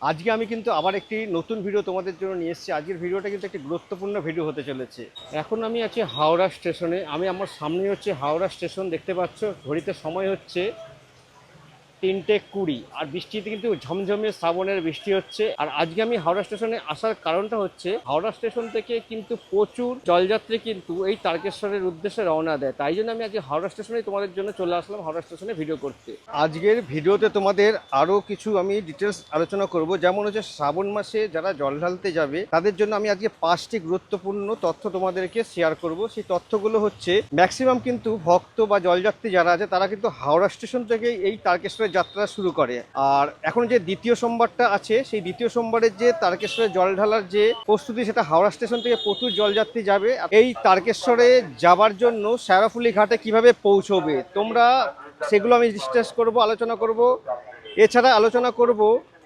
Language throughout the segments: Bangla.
আজকে আমি কিন্তু আবার একটি নতুন ভিডিও তোমাদের জন্য নিয়ে এসেছি। আজকের ভিডিওটা কিন্তু একটি গুরুত্বপূর্ণ ভিডিও হতে চলেছে। এখন আমি আছি হাওড়া স্টেশনে। আমি আমার সামনে হচ্ছে হাওড়া স্টেশন, দেখতে পাচ্ছ, ঘড়িতে সময় হচ্ছে তিনটে কুড়ি। আর বৃষ্টিতে কিন্তু ঝমঝমে শ্রাবণের বৃষ্টি হচ্ছে। আর আজকে আমি হাওড়া স্টেশনে আসার কারণটা হচ্ছে, হাওড়া স্টেশন থেকে কিন্তু প্রচুর জলযাত্রী কিন্তু এই তারকেশ্বরের উদ্দেশ্যে রওনা দেয়। তাই জন্য আমি আজকে হাওড়া স্টেশনে তোমাদের জন্য চলে আসলাম হাওড়া স্টেশনে ভিডিও করতে। আজকের ভিডিওতে তোমাদের আরও কিছু আমি ডিটেলস আলোচনা করব। যেমন হচ্ছে শ্রাবণ মাসে যারা জল ঢালতে যাবে, তাদের জন্য আমি আজকে পাঁচটি গুরুত্বপূর্ণ তথ্য তোমাদেরকে শেয়ার করব। সেই তথ্যগুলো হচ্ছে ম্যাক্সিমাম কিন্তু ভক্ত বা জলযাত্রী যারা আছে, তারা কিন্তু হাওড়া স্টেশন থেকে এই তারকেশ্বরের যাত্রা শুরু করে। আর এখন যে দ্বিতীয় সোমবারটা আছে, সেই দ্বিতীয় সোমবারের যে তারকেশ্বরের জল ঢালার যে প্রস্তুতি, সেটা হাওড়া স্টেশন থেকে প্রচুর জলযাত্রী যাবে। এই তারকেশ্বরে যাবার জন্য শ্যারাফুলি ঘাটে কীভাবে পৌঁছবে? তোমরা সেগুলো আমি ডিসকাস করব, আলোচনা করব। এছাড়া আলোচনা করব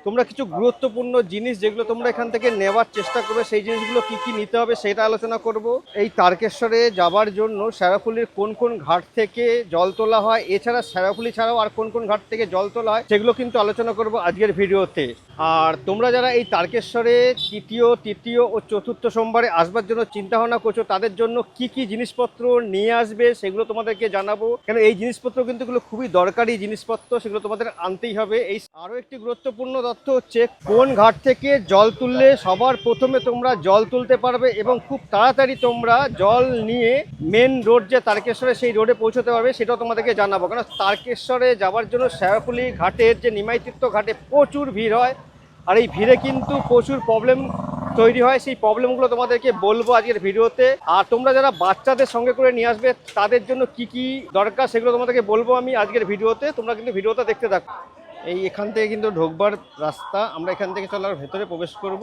তোমরা কিছু গুরুত্বপূর্ণ জিনিস যেগুলো তোমরা এখান থেকে নেওয়ার চেষ্টা করবে, সেই জিনিসগুলো কি কি নিতে হবে সেটা আলোচনা করব। এই তারকেশ্বরে যাবার জন্য শ্যারাফুলির কোন কোন ঘাট থেকে জল তোলা হয়, এছাড়া শ্যারাফুলি ছাড়াও আর কোন কোন ঘাট থেকে জল তোলা হয়, সেগুলো কিন্তু আলোচনা করব আজকের ভিডিওতে। আর তোমরা যারা এই তারকেশ্বরে তৃতীয় তৃতীয় ও চতুর্থ সোমবারে আসবার জন্য চিন্তা ভাবনা করছ, তাদের জন্য কি কি জিনিসপত্র নিয়ে আসবে সেগুলো তোমাদেরকে জানাব। কেন এই জিনিসপত্র কিন্তু খুবই দরকারি জিনিসপত্র, সেগুলো তোমাদের আনতেই হবে। এই আরও একটি গুরুত্বপূর্ণ তথ্য হচ্ছে কোন ঘাট থেকে জল তুললে সবার প্রথমে তোমরা জল তুলতে পারবে এবং খুব তাড়াতাড়ি তোমরা জল নিয়ে মেন রোড যে তারকেশ্বরে সেই রোডে পৌঁছতে পারবে, সেটাও তোমাদেরকে জানাব। কারণ তারকেশ্বরে যাওয়ার জন্য শেরাফুলি ঘাটের যে নিমাইতীর্থ ঘাটে প্রচুর ভিড় হয়, আর এই ভিড়ে কিন্তু প্রচুর প্রবলেম তৈরি হয়। সেই প্রবলেমগুলো তোমাদেরকে বলব আজকের ভিডিওতে। আর তোমরা যারা বাচ্চাদের সঙ্গে করে নিয়ে আসবে, তাদের জন্য কি কি দরকার সেগুলো তোমাদেরকে বলব আমি আজকের ভিডিওতে। তোমরা কিন্তু ভিডিওটা দেখতে থাকো। এই এখান থেকে কিন্তু ঢোকবার রাস্তা। আমরা এখান থেকে চলার ভেতরে প্রবেশ করব।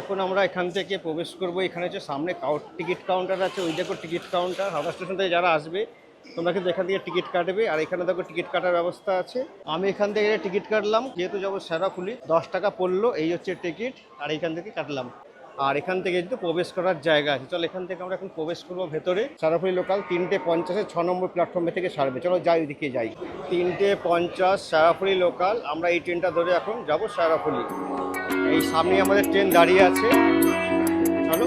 এখন আমরা এখান থেকে প্রবেশ করব। এখানে হচ্ছে সামনে টিকিট কাউন্টার আছে। ওই দেখো টিকিট কাউন্টার। হাওড়া স্টেশন থেকে যারা আসবে, তোমরা কিন্তু এখান থেকে টিকিট কাটবে। আর এখানে দেখো টিকিট কাটার ব্যবস্থা আছে। আমি এখান থেকে টিকিট কাটলাম। যেহেতু যাব সেরাফুলি দশ টাকা পড়ল। এই হচ্ছে টিকিট। আর এখান থেকে কাটলাম। আর এখান থেকে কিন্তু প্রবেশ করার জায়গা আছে, চলো এখান থেকে আমরা এখন প্রবেশ করব ভেতরে। সারাফুলি লোকাল তিনটে পঞ্চাশে ছ নম্বর প্ল্যাটফর্মে থেকে ছাড়বে চলো যাই ওইদিকে যাই। তিনটে পঞ্চাশ, সারাফুলি লোকাল আমরা এই ট্রেনটা ধরে এখন যাব সারাফুলি। এই সামনে আমাদের ট্রেন দাঁড়িয়ে আছে। চলো।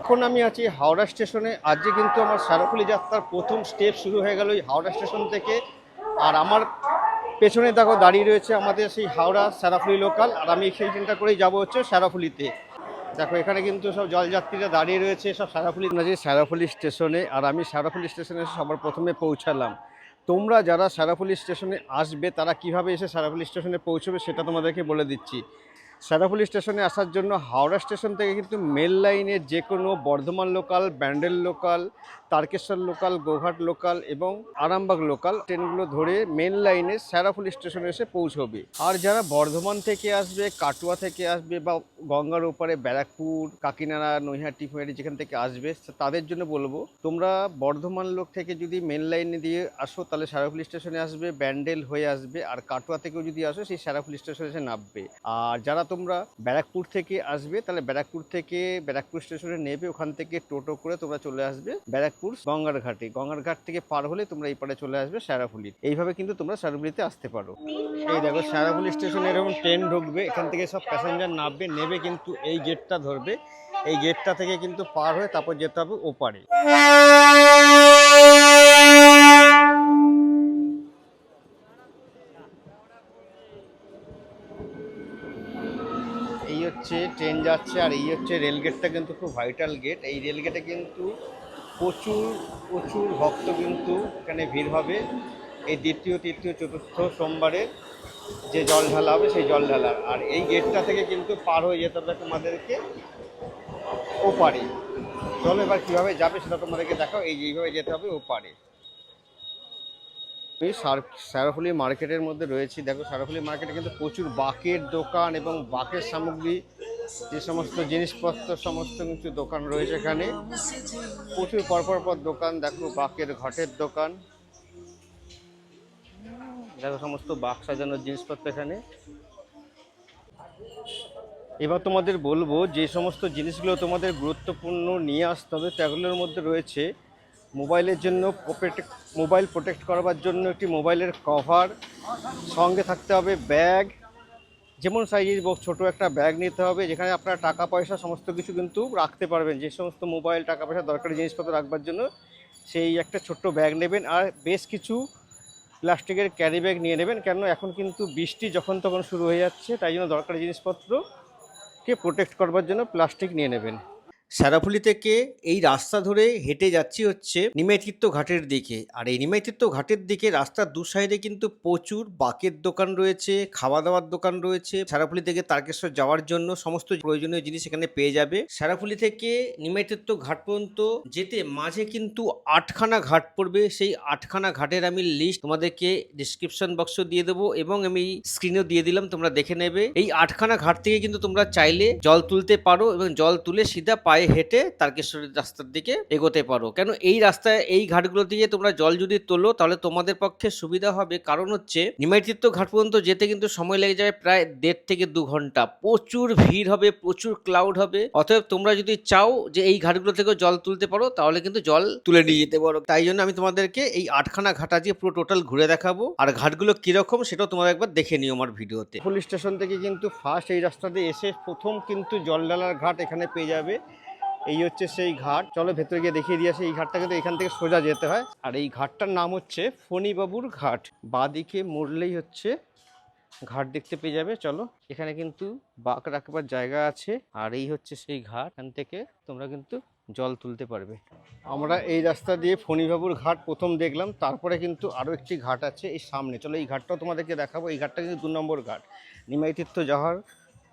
এখন আমি আছি হাওড়া স্টেশনে। আজকে কিন্তু আমার সারাফুলি যাত্রার প্রথম স্টেপ শুরু হয়ে গেল এই হাওড়া স্টেশন থেকে। আর আমার পেছনে দেখো দাঁড়িয়ে রয়েছে আমাদের সেই হাওড়া সারাফুলি লোকাল আর আমি সেই ট্রেনটা করেই যাব হচ্ছে সারাফুলিতে। দেখো, এখানে কিন্তু সব জলযাত্রীরা দাঁড়িয়ে রয়েছে সব সারাফুলি যে সারাফুলি স্টেশনে, আর আমি সারাফুলি স্টেশনে এসে সবার প্রথমে পৌঁছালাম। তোমরা যারা সারাফুলি স্টেশনে আসবে, তারা কীভাবে এসে সারাফুলি স্টেশনে পৌঁছবে, সেটা তোমাদেরকে বলে দিচ্ছি। সারাফুলি স্টেশনে আসার জন্য হাওড়া স্টেশন থেকে কিন্তু মেল লাইনের যে কোনো Bardhaman local Bandel local Tarakeswar local Goghat local এবং আরামবাগ লোকাল ট্রেনগুলো ধরে মেন লাইনে সারাফুলি স্টেশনে এসে পৌঁছবে। আর যারা বর্ধমান থেকে আসবে, কাটুয়া থেকে আসবে বা গঙ্গার ওপারে ব্যারাকপুর, কাকিনাড়া, নৈহাটি ফুয়ারি যেখান থেকে আসবে তাদের জন্য বলব, তোমরা বর্ধমান লোক থেকে যদি মেন লাইনে দিয়ে আসো, তাহলে সারাফুলি স্টেশনে আসবে, ব্যান্ডেল হয়ে আসবে, আর কাটুয়া থেকেও যদি আসো, সেই সারাফুলি স্টেশনে এসে নামবে। আর যারা তোমরা ব্যারাকপুর থেকে আসবে, তাহলে ব্যারাকপুর থেকে ব্যারাকপুর স্টেশনে নেবে, ওখান থেকে টোটো করে তোমরা চলে আসবে ব্যারাকপুর গঙ্গার ঘাটে। গঙ্গার ঘাট থেকে পার হলে তোমরা এই পারে চলে আসবে সারাফুলি এইভাবে কিন্তু তোমরা সারাফুলিতে আসতে পারো। এই দেখো সারাফুলি স্টেশনে এরকম ট্রেন ঢুকবে, এখান থেকে সব প্যাসেঞ্জার নামবে, নেবে কিন্তু এই গেটটা ধরবে। এই গেটটা থেকে কিন্তু পার হয়ে তারপর যেতে হবে ওপারে। এই হচ্ছে ট্রেন যাচ্ছে, আর এই হচ্ছে রেল গেটটা কিন্তু খুব ভাইটাল গেট এই রেল গেটে কিন্তু প্রচুর প্রচুর ভক্ত কিন্তু এখানে ভিড় হবে। এই দ্বিতীয়, তৃতীয়, চতুর্থ সোমবারে যে জল ঢালা হবে, সেই জল ঢালার। আর এই গেটটা থেকে কিন্তু পার হয়ে যেতে হবে তোমাদেরকে ওপারে। চলো এবার কীভাবে যাবে সেটা তোমাদেরকে দেখাও। এই যে এইভাবে যেতে হবে ওপারে। আমি সারাফুলি মার্কেটের মধ্যে রয়েছি। দেখো, সারাফুলি মার্কেটে কিন্তু প্রচুর বাকের দোকান এবং বাকের সামগ্রী যে সমস্ত জিনিসপত্র, সমস্ত কিছু দোকান রয়েছে এখানে। প্রচুর পরপর পর দোকান, দেখো বাকের ঘটের দোকান। দেখো সমস্ত বাক সাজানোর জিনিসপত্র এখানে। এবার তোমাদের বলব, যে সমস্ত জিনিসগুলো তোমাদের গুরুত্বপূর্ণ নিয়ে আসতে হবে, সেগুলোর মধ্যে রয়েছে মোবাইলের জন্য প্রোটেক্ট মোবাইল প্রোটেক্ট করবার জন্য একটি মোবাইলের কভার সঙ্গে থাকতে হবে ব্যাগ যেমন সাইজের বক্স ছোটো একটা ব্যাগ নিতে হবে, যেখানে আপনার টাকা পয়সা সমস্ত কিছু কিন্তু রাখতে পারবেন। যে সমস্ত মোবাইল টাকা পয়সা দরকারি জিনিসপত্র রাখবার জন্য, সেই একটা ছোট্ট ব্যাগ নেবেন আর বেশ কিছু প্লাস্টিকের ক্যারি ব্যাগ নিয়ে নেবেন। কেন এখন কিন্তু বৃষ্টি যখন তখন শুরু হয়ে যাচ্ছে, তাই জন্য দরকারি জিনিসপত্রকে প্রোটেক্ট করবার জন্য প্লাস্টিক নিয়ে নেবেন। স্যারাফুলি থেকে এই রাস্তা ধরে হেঁটে যাচ্ছি হচ্ছে নিমাইতীর্থ ঘাটের দিকে। আর এই নিমাইতীর্থ ঘাটের দিকে রাস্তার দু সাইডে কিন্তু প্রচুর বাকের দোকান রয়েছে খাওয়া দাওয়ার দোকান রয়েছে। স্যারাফুলি থেকে তারকেশ্বর যাওয়ার জন্য সমস্ত প্রয়োজনীয় জিনিস এখানে পেয়ে যাবে। স্যারাফুলি থেকে নিমাইতীর্থ ঘাট পর্যন্ত যেতে মাঝে কিন্তু আটখানা ঘাট পড়বে। সেই আটখানা ঘাটের আমি লিস্ট তোমাদেরকে ডিসক্রিপশন বক্স দিয়ে দেবো এবং আমি স্ক্রিনেও দিয়ে দিলাম, তোমরা দেখে নেবে। এই আটখানা ঘাট থেকে কিন্তু তোমরা চাইলে জল তুলতে পারো এবং জল তুলে সিধা পায়ে হেঁটে তারকেশ্বরের রাস্তার দিকে এগোতে পারো। কেন এই রাস্তায়, এই ঘাটগুলো দিয়ে তোমরা জল যদি তোলো, তাহলে তোমাদের পক্ষে সুবিধা হবে। কারণ হচ্ছে, নিমাইতীর্থ ঘাট পর্যন্ত যেতে কিন্তু সময় লেগে যাবে প্রায় দেড় থেকে দু ঘণ্টা। প্রচুর ভিড় হবে, প্রচুর ক্লাউড হবে। অতএব তোমরা যদি চাও যে এই ঘাটগুলো থেকে জল তুলতে পারো, তাহলে কিন্তু জল তুলে নিয়ে যেতে পারো। তাই জন্য আমি তোমাদেরকে এই আটখানা ঘাট আজকে পুরো টোটাল ঘুরে দেখাবো। আর ঘাটগুলো কীরকম সেটাও তোমরা একবার দেখে নিও আমার ভিডিওতে। পুলিশ স্টেশন থেকে কিন্তু ফার্স্ট এই রাস্তা দিয়ে এসে প্রথম কিন্তু জল ঢালার ঘাট এখানে পেয়ে যাবে। এই হচ্ছে সেই ঘাট। চলো ভেতরে গিয়ে দেখিয়ে দিয়ে আসি, এই ঘাটটা কিন্তু এখান থেকে সোজা যেতে হয়। আর এই ঘাটটার নাম হচ্ছে ফণিবাবুর ঘাট। বাদিকে মুড়লেই হচ্ছে ঘাট দেখতে পেয়ে যাবে, চলো। এখানে কিন্তু বাঁক রাখবার জায়গা আছে, আর এই হচ্ছে সেই ঘাট। এখান থেকে তোমরা কিন্তু জল তুলতে পারবে। আমরা এই রাস্তা দিয়ে ফণিবাবুর ঘাট প্রথম দেখলাম, তারপরে কিন্তু আরও একটি ঘাট আছে এই সামনে। চলো এই ঘাটটাও তোমাদেরকে দেখাবো। এই ঘাটটা কিন্তু দু নম্বর ঘাট। নিমাই তীর্থ যাওয়ার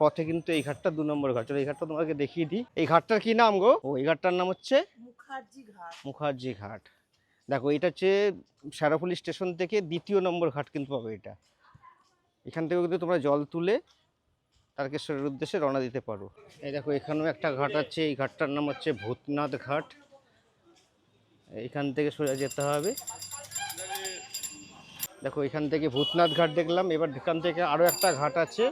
পথে কিন্তু এই ঘাটটা দু নম্বর ঘাট। চলো এই ঘাটটা তোমাকে দেখিয়ে দিই। এই ঘাটটার কি নাম গো? ও এই ঘাটটার নাম হচ্ছে মুখার্জি ঘাট। মুখার্জি ঘাট। দেখো এটা হচ্ছে সারাফুলি স্টেশন থেকে দ্বিতীয় নম্বর ঘাট কিন্তু পাবে এটা। এখান থেকে কিন্তু তোমরা জল তুলে তারকেশ্বরের উদ্দেশ্যে রওনা দিতে পারো। এই দেখো এখানেও একটা ঘাট আছে। এই ঘাটটার নাম হচ্ছে ভূতনাথ ঘাট। এখান থেকে সোজা যেতে হবে। দেখো এখান থেকে ভূতনাথ ঘাট দেখলাম। এবার এখান থেকে আরও একটা ঘাট আছে।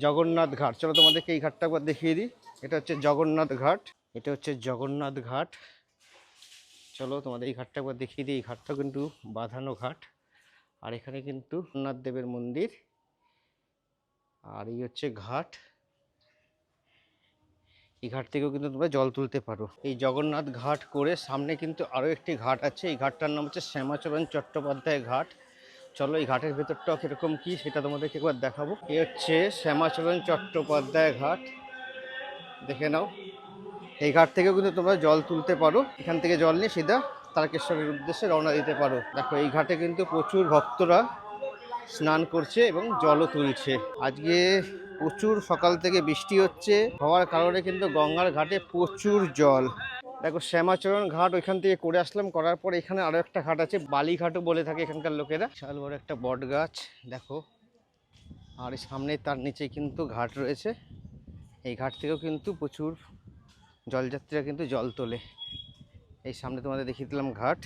জগন্নাথ ঘাট। চলো তোমাদেরকে এই ঘাটটা একবার দেখিয়ে দিই। এটা হচ্ছে জগন্নাথ ঘাট। এটা হচ্ছে জগন্নাথ ঘাট। চলো তোমাদের এই ঘাটটা একবার দেখিয়ে দিই। এই ঘাটটা কিন্তু বাঁধানো ঘাট। আর এখানে কিন্তু জগন্নাথ দেবের মন্দির। আর এই হচ্ছে ঘাট। এই ঘাট থেকেও কিন্তু তোমরা জল তুলতে পারো। এই জগন্নাথ ঘাট করে সামনে কিন্তু আরও একটি ঘাট আছে। এই ঘাটটার নাম হচ্ছে শ্যামাচরণ চট্টোপাধ্যায় ঘাট। চলো এই ঘাটের ভেতরটাও কীরকম কী সেটা তোমাদেরকে একবার দেখাবো। এ হচ্ছে শ্যামাচরণ চট্টোপাধ্যায় ঘাট। দেখে নাও। এই ঘাট থেকেও কিন্তু তোমরা জল তুলতে পারো। এখান থেকে জল নিয়ে সিধা তারকেশ্বরের উদ্দেশ্যে রওনা দিতে পারো। দেখো, এই ঘাটে কিন্তু প্রচুর ভক্তরা স্নান করছে এবং জলও তুলছে। আজকে প্রচুর সকাল থেকে বৃষ্টি হচ্ছে। হওয়ার কারণে কিন্তু গঙ্গার ঘাটে প্রচুর জল। দেখো শ্যামাচরণ ঘাট ওইখান থেকে করে আসলাম, করার পর এখানে আরও একটা ঘাট আছে, বালিঘাটও বলে থাকে এখানকার লোকেরা। বিশাল বড় একটা বট গাছ, দেখো। আর সামনে তার নিচে কিন্তু ঘাট রয়েছে। এই ঘাট থেকেও কিন্তু প্রচুর জলযাত্রীরা কিন্তু জল তোলে। এই সামনে তোমাদের দেখিয়ে দিলাম ঘাট।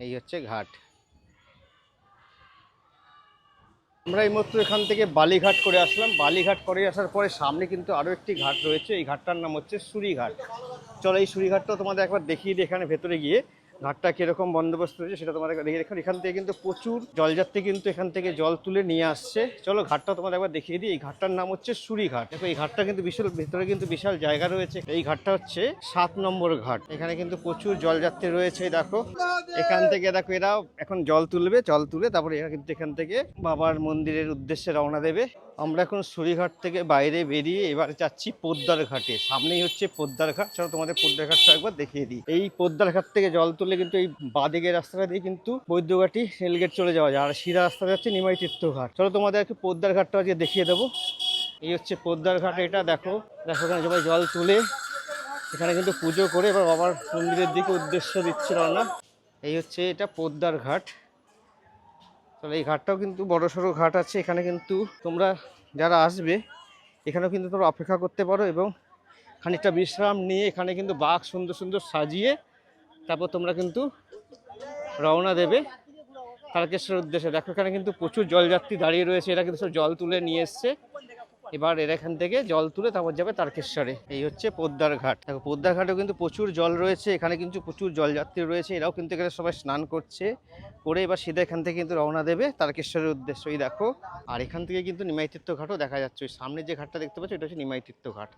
এই হচ্ছে ঘাট। আমরা এই মাত্র এখান থেকে বালিঘাট করে আসলাম। বালিঘাট করে আসার পরে সামনে কিন্তু আরও একটি ঘাট রয়েছে। এই ঘাটটার নাম হচ্ছে সুরিঘাট। চলো এই সুরিঘাটটা তোমাদের একবার দেখিয়ে দিই এখানে ভেতরে গিয়ে। ঘাটটা কীরকম বন্দোবস্ত রয়েছে সেটা তোমাদের দেখিয়ে দেখুন এখান থেকে কিন্তু প্রচুর জলযাত্রী কিন্তু এখান থেকে জল তুলে নিয়ে আসছে। চলো ঘাটটা তোমাদের একবার দেখিয়ে দিই। এই ঘাটটার নাম হচ্ছে সুরিঘাট দেখো, এই ঘাটটা কিন্তু বিশাল, ভেতরে কিন্তু বিশাল জায়গা রয়েছে। এই ঘাটটা হচ্ছে সাত নম্বর ঘাট। এখানে কিন্তু প্রচুর জলযাত্রী রয়েছে, দেখো। এখান থেকে দেখো এরা এখন জল তুলবে, জল তুলে তারপরে এরা কিন্তু এখান থেকে বাবার মন্দিরের উদ্দেশ্যে রওনা দেবে। আমরা এখন সুরিঘাট থেকে বাইরে বেরিয়ে এবার যাচ্ছি পোদ্দার ঘাটে। সামনেই হচ্ছে পোদ্দার ঘাট। চলো তোমাদের পোদ্দার ঘাটটা একবার দেখিয়ে দিই। এই পোদ্দার ঘাট থেকে জল তুললে কিন্তু এই বাদিকের রাস্তাটা দিয়ে কিন্তু বৈদ্যঘাটি রেলগেট চলে যাওয়া যায়। আর সিধা রাস্তা যাচ্ছে নিমাই তীর্থ ঘাট। চলো তোমাদের একটু পোদ্দার ঘাটটা আজকে দেখিয়ে দেবো। এই হচ্ছে পোদ্দার ঘাট, এটা দেখো। দেখো এখানে সবাই জল তুলে এখানে কিন্তু পুজো করে এবার বাবার মন্দিরের দিকে উদ্দেশ্য দিচ্ছিল না। এই হচ্ছে এটা পোদ্দার ঘাট। তাহলে এই ঘাটটাও কিন্তু বড় সড়ো ঘাট আছে। এখানে কিন্তু তোমরা যারা আসবে, এখানেও কিন্তু তোমরা অপেক্ষা করতে পারো এবং খানিকটা বিশ্রাম নিয়ে এখানে কিন্তু বাঘ সুন্দর সুন্দর সাজিয়ে তারপর তোমরা কিন্তু রওনা দেবে তারকেশ্বরের উদ্দেশ্যে। দেখো এখানে কিন্তু প্রচুর জলযাত্রী দাঁড়িয়ে রয়েছে। এরা কিন্তু সব জল তুলে নিয়ে এসছে। এবার এর এখান থেকে জল তুলে তারপর যাবে তারকেশ্বরে। এই হচ্ছে পোদ্দার ঘাট। দেখো, পোদ্দার ঘাটেও কিন্তু প্রচুর জল রয়েছে। এখানে কিন্তু প্রচুর জলযাত্রী রয়েছে। এরাও কিন্তু এখানে সবাই স্নান করছে করে এবার সিধা এখান থেকে কিন্তু রওনা দেবে তারকেশ্বরের উদ্দেশ্য। এই দেখো, আর এখান থেকে কিন্তু নিমাইতীর্থ ঘাটও দেখা যাচ্ছে। ওই সামনে যে ঘাটটা দেখতে পাচ্ছ, এটা হচ্ছে নিমাইতীর্থ ঘাট।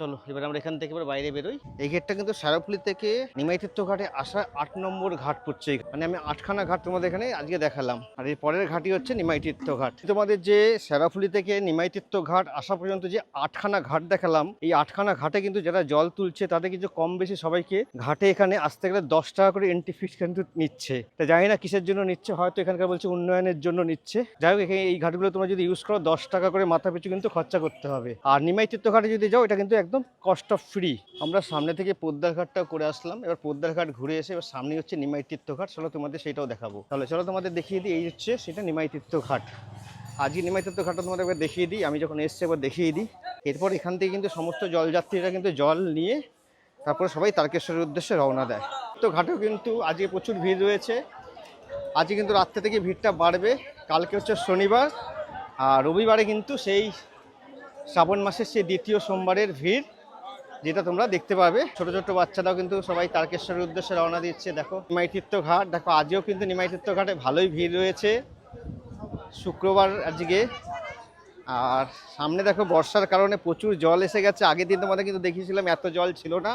চলো, এবার আমরা এখান থেকে এবার বাইরে বেরোই। এই গেটটা কিন্তু সারাপুলি থেকে নিমাইতীর্থ ঘাটে আসা আট নম্বর ঘাট পড়ছে। মানে আমি আটখানা ঘাট তোমাদের এখানে আজকে দেখালাম। আর এর পরের ঘাটই হচ্ছে নিমাইতীর্থ ঘাট। তোমাদের যে সারাফুলি থেকে নিমাইতীর্থ ঘাট আসা পর্যন্ত যে আটখানা ঘাট দেখালাম, এই আটখানা ঘাটে কিন্তু যারা জল তুলছে, তাদের কিন্তু কম বেশি সবাইকে ঘাটে এখানে আসতে গেলে দশ টাকা করে এন্ট্রি ফিস কিন্তু নিচ্ছে। তা জানি না কিসের জন্য নিচ্ছে, হয়তো এখানকার বলছে উন্নয়নের জন্য নিচ্ছে। যাই হোক, এখানে এই ঘাটগুলো তোমরা যদি ইউজ করো, দশ টাকা করে মাথা পিছু কিন্তু খরচা করতে হবে। আর নিমাইতীর্থ ঘাটে যদি যাও, এটা কিন্তু একদম অফ ফ্রি আমরা সামনে থেকে পোদ্দার ঘাটটা করে আসলাম। এবার পোদ্দার ঘাট ঘুরে এসে এবার সামনে হচ্ছে নিমাই তীর্থ ঘাট। চলো তোমাদের সেটাও দেখাবো। তাহলে চলো তোমাদের দেখিয়ে দিই, এই হচ্ছে সেটা নিমাই তীর্থ ঘাট। আজকে নিমাই তীর্থ ঘাটটা তোমাদের একবার দেখিয়ে দিই। আমি যখন এসছি একবার দেখিয়ে দিই। এরপর এখান থেকে কিন্তু সমস্ত জলযাত্রীরা কিন্তু জল নিয়ে তারপরে সবাই তারকেশ্বরের উদ্দেশ্যে রওনা দেয়। তো ঘাটেও কিন্তু আজকে প্রচুর ভিড় রয়েছে। আজকে কিন্তু রাত্রে থেকে ভিড়টা বাড়বে। কালকে হচ্ছে শনিবার। আর রবিবারে কিন্তু সেই শ্রাবণ মাসের সেই দ্বিতীয় সোমবারের ভিড়, যেটা তোমরা দেখতে পাবে। ছোট ছোট বাচ্চারাও কিন্তু সবাই তারকেশ্বরের উদ্দেশ্যে রওনা দিচ্ছে। দেখো, নিমাইতীর্থ ঘাট, দেখো, আজও কিন্তু নিমাইতীর্থ ঘাটে ভালোই ভিড় রয়েছে। শুক্রবার আজকে, আর সামনে দেখো, বর্ষার কারণে প্রচুর জল এসে গেছে। আগের দিন তোমাদের কিন্তু দেখিয়েছিলাম, এত জল ছিল না।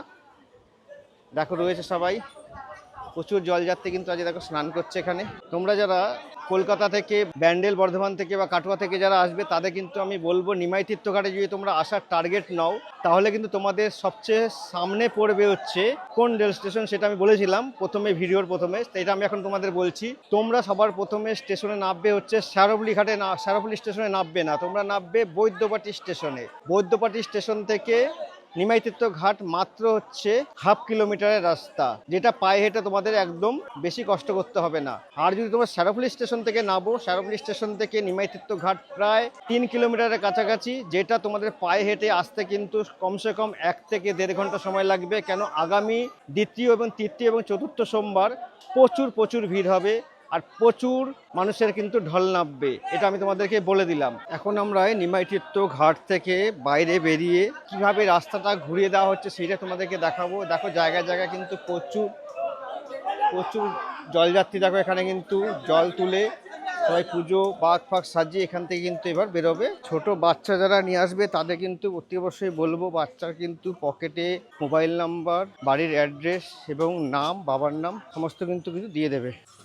দেখো, রয়েছে সবাই। প্রচুর জলযাত্রী কিন্তু আজ দেখো স্নান করছে এখানে। তোমরা যারা কলকাতা থেকে, ব্যান্ডেল বর্ধমান থেকে বা কাটোয়া থেকে যারা আসবে, তাদের কিন্তু আমি বলব নিমাই তীর্থঘাটে যদি তোমরা আসার টার্গেট নাও, তাহলে কিন্তু তোমাদের সবচেয়ে সামনে পড়বে হচ্ছে কোন রেল স্টেশন সেটা আমি বলেছিলাম প্রথমে, ভিডিওর প্রথমে। এটা আমি এখন তোমাদের বলছি। তোমরা সবার প্রথমে স্টেশনে নামবে হচ্ছে শ্যারবলি ঘাটে না শ্যারবলি স্টেশনে নামবে না। তোমরা নামবে বৈদ্যপাটি স্টেশনে। বৈদ্যপাটি স্টেশন থেকে নিমাইতীর্থ ঘাট মাত্র হচ্ছে হাফ কিলোমিটারের রাস্তা, যেটা পায়ে হেঁটে তোমাদের একদম বেশি কষ্ট করতে হবে না। আর যদি তোমরা শ্যারফুলি স্টেশন থেকে নামো শ্যারফুলি স্টেশন থেকে নিমাইতীর্থ ঘাট প্রায় তিন কিলোমিটারের কাছাকাছি, যেটা তোমাদের পায়ে হেঁটে আসতে কিন্তু কমসে কম এক থেকে দেড় ঘণ্টা সময় লাগবে। কেন? আগামী দ্বিতীয় এবং তৃতীয় এবং চতুর্থ সোমবার প্রচুর প্রচুর ভিড় হবে। আর প্রচুর মানুষের কিন্তু ঢল নামবে, এটা আমি তোমাদেরকে বলে দিলাম। এখন আমরা নিমাইতীর্থ ঘাট থেকে বাইরে বেরিয়ে কীভাবে রাস্তাটা ঘুরিয়ে দেওয়া হচ্ছে সেটা তোমাদেরকে দেখাবো। দেখো জায়গায় জায়গায় কিন্তু প্রচুর প্রচুর জলযাত্রী দেখো এখানে কিন্তু জল তুলে সবাই পুজো বাঘ ফাগ সাজিয়ে এখান থেকে কিন্তু এবার বেরোবে। ছোট বাচ্চা যারা নিয়ে আসবে তাদের কিন্তু অতি অবশ্যই বলব, বাচ্চার কিন্তু পকেটে মোবাইল নাম্বার, বাড়ির অ্যাড্রেস এবং নাম, বাবার নাম, সমস্ত কিন্তু কিন্তু দিয়ে দেবে।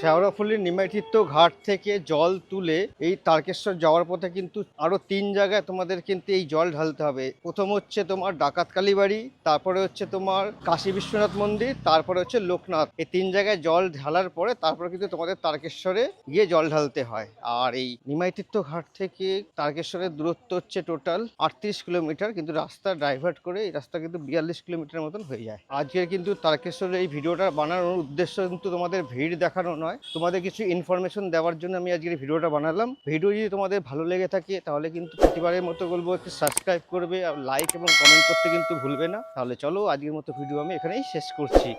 শেওড়াফুলির নিমাইতীর্থ ঘাট থেকে জল তুলে এই তারকেশ্বর যাওয়ার পথে কিন্তু আরও তিন জায়গায় তোমাদের কিন্তু এই জল ঢালতে হবে। প্রথম হচ্ছে তোমার ডাকাতকালী বাড়ি তারপরে হচ্ছে তোমার কাশী বিশ্বনাথ মন্দির, তারপরে হচ্ছে লোকনাথ। এই তিন জায়গায় জল ঢালার পরে তারপরে কিন্তু তোমাদের তারকেশ্বরে গিয়ে জল ঢালতে হয়। আর এই নিমাইতীর্থ ঘাট থেকে তারকেশ্বরের দূরত্ব হচ্ছে টোটাল আটত্রিশ কিলোমিটার, কিন্তু রাস্তা ডাইভার্ট করে এই রাস্তা কিন্তু বিয়াল্লিশ কিলোমিটার মতন হয়ে যায়। আজকের কিন্তু তারকেশ্বরের এই ভিডিওটা বানানোর উদ্দেশ্য কিন্তু তোমাদের ভিড় দেখানো নয়। তোমাদের কিছু ইনফরমেশন দেওয়ার জন্য আমি আজকের ভিডিওটা বানালাম। ভিডিও যদি তোমাদের ভালো লেগে থাকে, তাহলে কিন্তু প্রতিবারের মতো বলব একটু সাবস্ক্রাইব করবে আর লাইক এবং কমেন্ট করতে কিন্তু ভুলবে না। তাহলে চলো আজকের মতো ভিডিও আমি এখানেই শেষ করছি।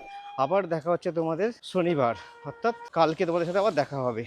আবার দেখা হচ্ছে তোমাদের শনিবার। অর্থাৎ কালকে তোমাদের সাথে আবার দেখা হবে।